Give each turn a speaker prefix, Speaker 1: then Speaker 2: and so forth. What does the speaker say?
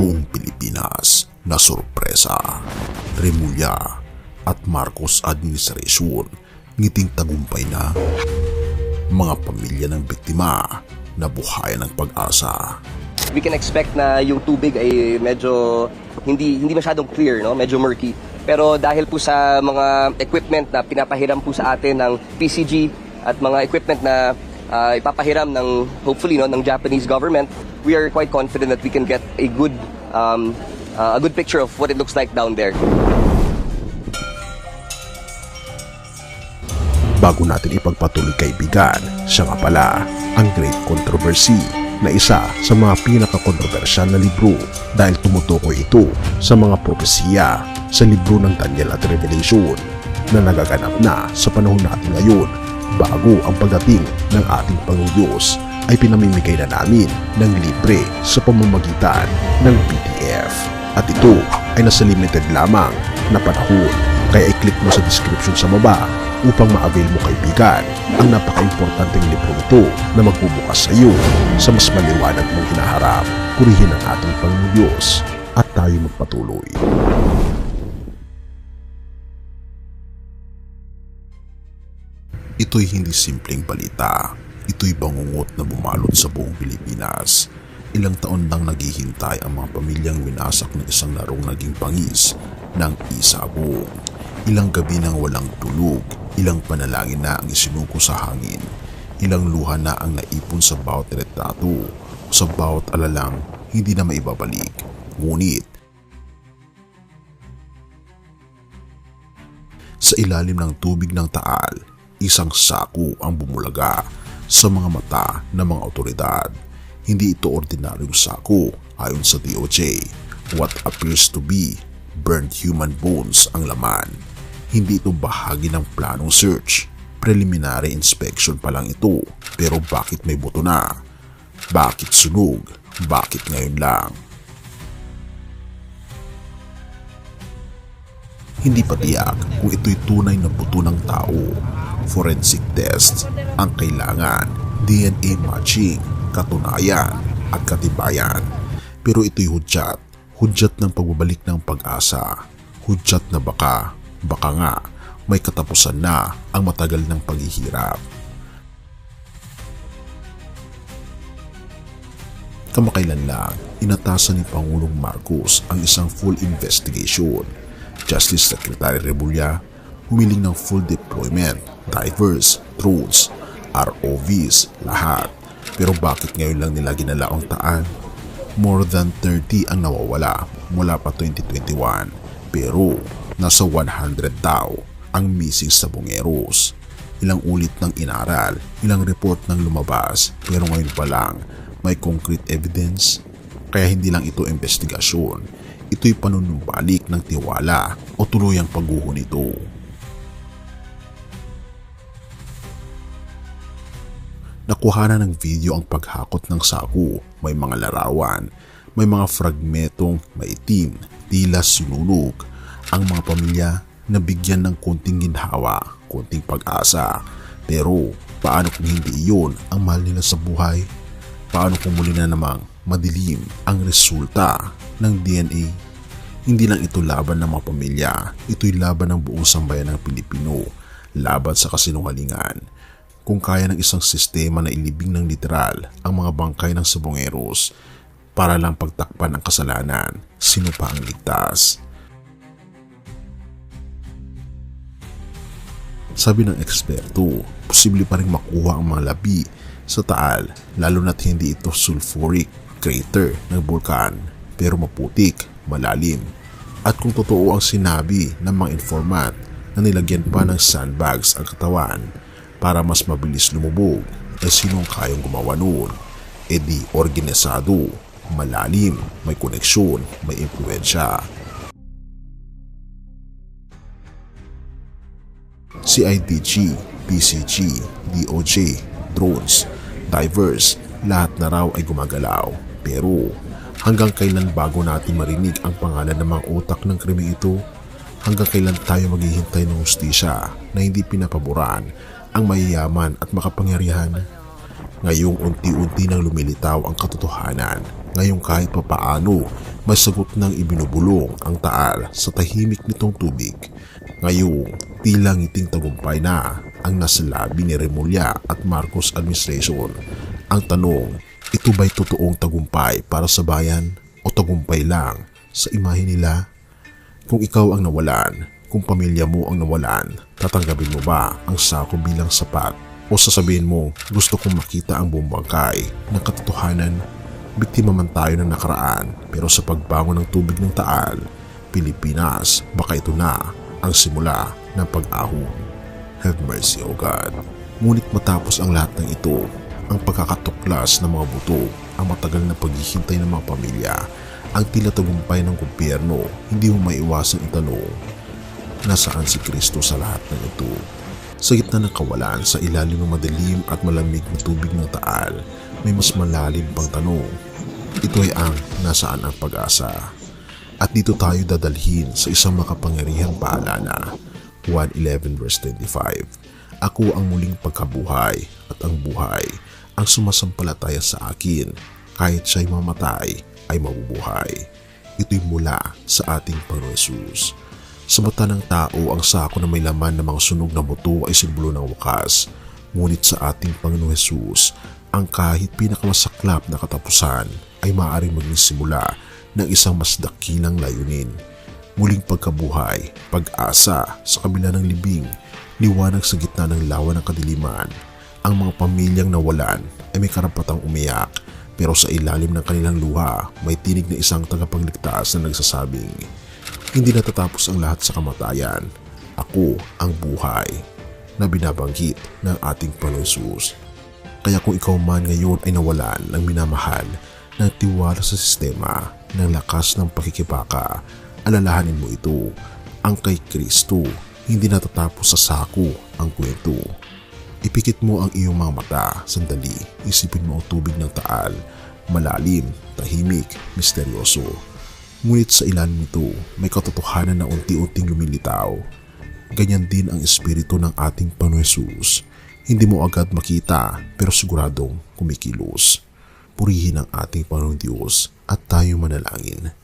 Speaker 1: buong Pilipinas na sorpresa. Remulla at Marcos Administration ngiting tagumpay na mga pamilya ng biktima na buhayan ng pag-asa.
Speaker 2: we can expect na yung tubig ay medyo hindi hindi masyadong clear, no? Medyo murky. Pero dahil po sa mga equipment na pinapahiram po sa atin ng PCG at mga equipment na ah, ipapahiram ng hopefully no ng Japanese government, we are quite confident that we can get a good um, ah, a good picture of what it looks like down there.
Speaker 1: Bago natin ipagpatuloy kaibigan, siya nga pala ang Great Controversy na isa sa mga pinakakontrobersyal na libro dahil tumutukoy ito sa mga propesiya sa libro ng Daniel at Revelation na nagaganap na sa panahon natin ngayon bago ang pagdating ng ating Panginoong Diyos ay pinamimigay na namin ng libre sa pamamagitan ng PDF. At ito ay nasa limited lamang na panahon kaya i-click mo sa description sa baba upang ma-avail mo kaibigan ang napaka-importanteng libro ito na magbubukas sa iyo sa mas maliwanag mong hinaharap. Purihin ang ating Panginoong Diyos at tayo magpatuloy. Ito'y hindi simpleng balita. Ito'y bangungot na bumalot sa buong Pilipinas. Ilang taon nang naghihintay ang mga pamilyang winasak ng isang larong naging pangis ng isabong. Ilang gabi nang walang tulog, ilang panalangin na ang isinuko sa hangin, ilang luha na ang naipon sa bawat retrato, sa bawat alalang hindi na maibabalik. Ngunit, sa ilalim ng tubig ng taal, isang sako ang bumulaga sa mga mata ng mga otoridad. Hindi ito ordinaryong sako ayon sa DOJ. What appears to be burnt human bones ang laman. Hindi ito bahagi ng planong search. Preliminary inspection pa lang ito. Pero bakit may buto na? Bakit sunog? Bakit ngayon lang? Hindi pa tiyak kung ito'y tunay na buto ng tao. Forensic test ang kailangan. DNA matching, katunayan at katibayan. Pero ito'y hudyat. Hudyat ng pagbabalik ng pag-asa. Hudyat na baka, baka nga, may katapusan na ang matagal ng paghihirap. Kamakailan lang, inatasan ni Pangulong Marcos ang isang full investigation. Justice Secretary Rebulla humiling ng full deployment, divers, drones, ROVs, lahat. Pero bakit ngayon lang nila ginala taan? More than 30 ang nawawala mula pa 2021. Pero nasa 100 tao ang missing sa Bungeros. Ilang ulit ng inaral, ilang report ng lumabas, pero ngayon pa lang may concrete evidence. Kaya hindi lang ito investigasyon, ito'y panunumbalik ng tiwala o tuluyang pagguho nito. Nakuha na ng video ang paghakot ng saku, may mga larawan, may mga fragmentong maitim, tila sinunog. Ang mga pamilya nabigyan ng konting ginhawa, konting pag-asa. Pero paano kung hindi iyon ang mahal nila sa buhay? Paano kung muli na namang madilim ang resulta ng DNA? Hindi lang ito laban ng mga pamilya, ito'y laban ng buong sambayan ng Pilipino, laban sa kasinungalingan. Kung kaya ng isang sistema na ilibing ng literal ang mga bangkay ng sabongeros para lang pagtakpan ang kasalanan, sino pa ang ligtas? Sabi ng eksperto, posible pa rin makuha ang mga labi sa taal lalo na't hindi ito sulfuric crater ng bulkan pero maputik, malalim. At kung totoo ang sinabi ng mga informant na nilagyan pa ng sandbags ang katawan para mas mabilis lumubog, eh sinong kayang gumawa noon? E di organisado, malalim, may koneksyon, may impluensya. CIDG, PCG, DOJ, drones, divers, lahat na raw ay gumagalaw. Pero hanggang kailan bago natin marinig ang pangalan ng mga utak ng krimen ito? Hanggang kailan tayo maghihintay ng ustisya na hindi pinapaboran ang mayayaman at makapangyarihan? Ngayong unti-unti nang lumilitaw ang katotohanan, Ngayong kahit papaano, may sagot ng ibinubulong ang taal sa tahimik nitong tubig. Ngayong tila ngiting tagumpay na ang nasa labi ni Remulla at Marcos administration. Ang tanong, ito ba'y totoong tagumpay para sa bayan o tagumpay lang sa imahe nila? Kung ikaw ang nawalan, kung pamilya mo ang nawalan, tatanggapin mo ba ang sako bilang sapat? O sasabihin mo, gusto kong makita ang buong bangkay ng katotohanan? Biktima man tayo ng nakaraan, pero sa pagbangon ng tubig ng taal, Pilipinas, baka ito na ang simula ng pag-ahon. Have mercy, O God. Ngunit matapos ang lahat ng ito, ang pagkakatuklas ng mga buto, ang matagal na paghihintay ng mga pamilya, ang tila tagumpay ng gobyerno, hindi mo maiwasang itanong, nasaan si Kristo sa lahat ng ito? Sa gitna ng kawalan, sa ilalim ng madilim at malamig na tubig ng taal, may mas malalim pang tanong. Ito ay ang nasaan ang pag-asa. At dito tayo dadalhin sa isang makapangyarihang paalala. 1.11 verse 25 Ako ang muling pagkabuhay at ang buhay ang sumasampalataya sa akin kahit siya'y mamatay ay mabubuhay. Ito'y mula sa ating Panginoon. Sa mata ng tao, ang sako na may laman ng mga sunog na buto ay simbolo ng wakas. Ngunit sa ating Panginoon Jesus, ang kahit pinakamasaklap na katapusan ay maaaring maging simula ng isang mas dakilang layunin. Muling pagkabuhay, pag-asa sa kabila ng libing, liwanag sa gitna ng lawa ng kadiliman. Ang mga pamilyang nawalan ay may karapatang umiyak pero sa ilalim ng kanilang luha may tinig na isang tagapagligtas na nagsasabing, hindi natatapos ang lahat sa kamatayan. Ako ang buhay na binabanggit ng ating Panginoon. Kaya kung ikaw man ngayon ay nawalan ng minamahal, ng tiwala sa sistema, ng lakas ng pakikipaka, alalahanin mo ito. Ang kay Kristo, hindi natatapos sa sako ang kwento. Ipikit mo ang iyong mga mata, sandali, isipin mo ang tubig ng taal, malalim, tahimik, misteryoso. Ngunit sa ilalim nito, may katotohanan na unti-unting lumilitaw. Ganyan din ang espiritu ng ating Panginoon Jesus. Hindi mo agad makita pero siguradong kumikilos. Purihin ang ating Panginoon Diyos at tayo manalangin.